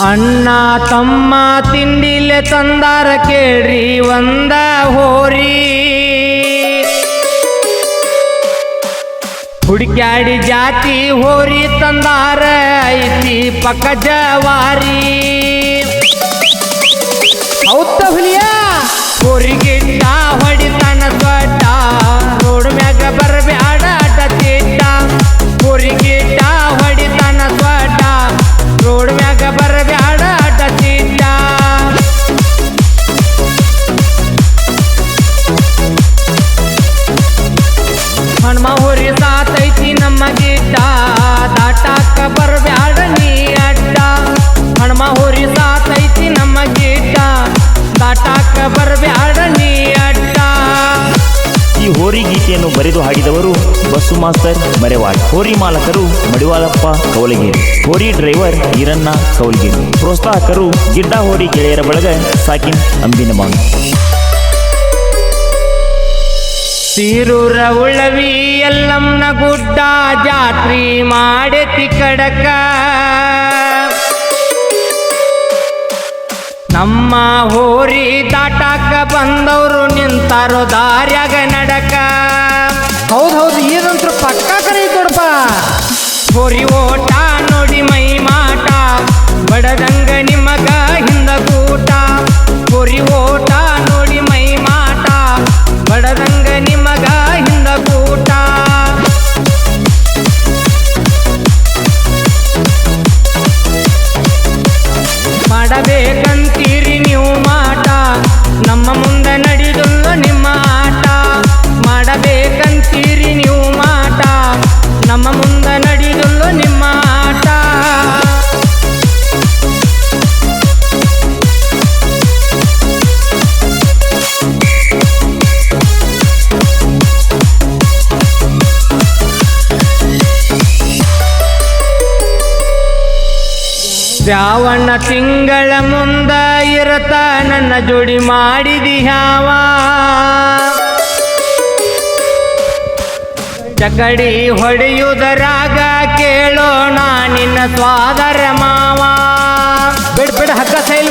ಅಣ್ಣ ತಮ್ಮ ತಿಂಡಿಲೆ ತಂದಾರ ಕೇಳ್ರಿ, ಒಂದ ಹೋರಿ. ಹುಡುಕ್ಯಾಡಿ ಜಾತಿ ಹೋರಿ ತಂದಾರ, ಐತಿ ಪಕ್ಕ ಜವಾರಿ. ಹುಲಿಯ ಹೋರಿ ಗೀತೆಯನ್ನು ಬರೆದು ಹಾಡಿದವರು ಬಸ್ಸು ಮಾಸ್ತರ್ ಮರೆವಾಡ್ ಹೋರಿ ಮಾಲಕರು ಮಡಿವಾಳಪ್ಪ ಕೌಲಗಿರಿ. ಹೋರಿ ಡ್ರೈವರ್ ಈರಣ್ಣ ಕೌಲಗಿರಿ. ಪ್ರೋತ್ಸಾಹಕರು ಗಿಡ್ಡ ಹೋರಿ ಗೆಳೆಯರ ಬಳಗ ಸಾಕಿನ್ ಅಂಬಿನಮಾಂಗ್ ಸಿರೂರ ಉಳವಿ ಎಲ್ಲಮ್ಮನ ಗುಡ್ಡ ಜಾತ್ರಿ ಮಾಡತಿ ಕಡಕ. ನಮ್ಮ ಹೋರಿ ದಾಟಕ ಬಂದವರು ನಿಂತಾರೋ ದಾರ್ಯಾಗ ನಡಕ. ಹೌದು ಹೌದು ಏನಂತರು ಪಕ್ಕ ಕರೀತೋಡಪ್ಪ. ಹೋರಿ ಓಟ ನಮ್ಮ ಶ್ರಾವಣ ತಿಂಗಳ ಮುಂದ ಇರತ ನನ್ನ ಜೋಡಿ ಮಾಡಿದಿ ಹ್ಯಾವ ಚಕಡಿ ಹೊಡೆಯುವುದರಾಗ ಕೇಳೋಣ ನಿನ್ನ ಸ್ವಾದರ ಮಾವ. ಬಿಡ್ಬಿಡ ಹಗ್ಗ ಸೈಲ್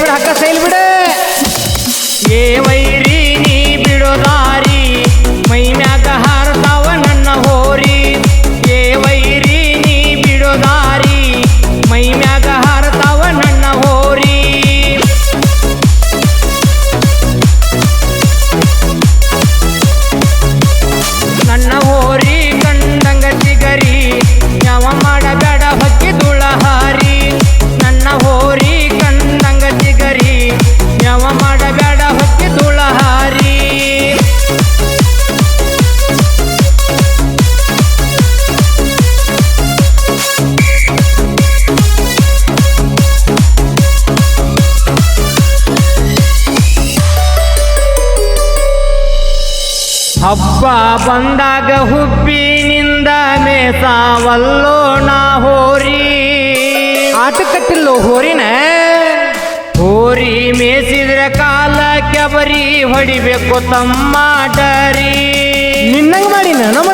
ಹಬ್ಬ ಬಂದಾಗ ಹುಬ್ಬಿನಿಂದ ಮೇಸಾವಲ್ಲೋ ನಾ ಹೋರಿ. ಆಟ ಕಟ್ಟಿಲ್ಲೋ ಹೋರಿನ? ಹೋರಿ ಮೇಸಿದ್ರೆ ಕಾಲ ಕೆಬರಿ, ಹೊಡಿಬೇಕು ತಮ್ಮ ಡರಿ. ನಿನ್ನಂಗೆ ಮಾಡಿನ ನಮ್ಮ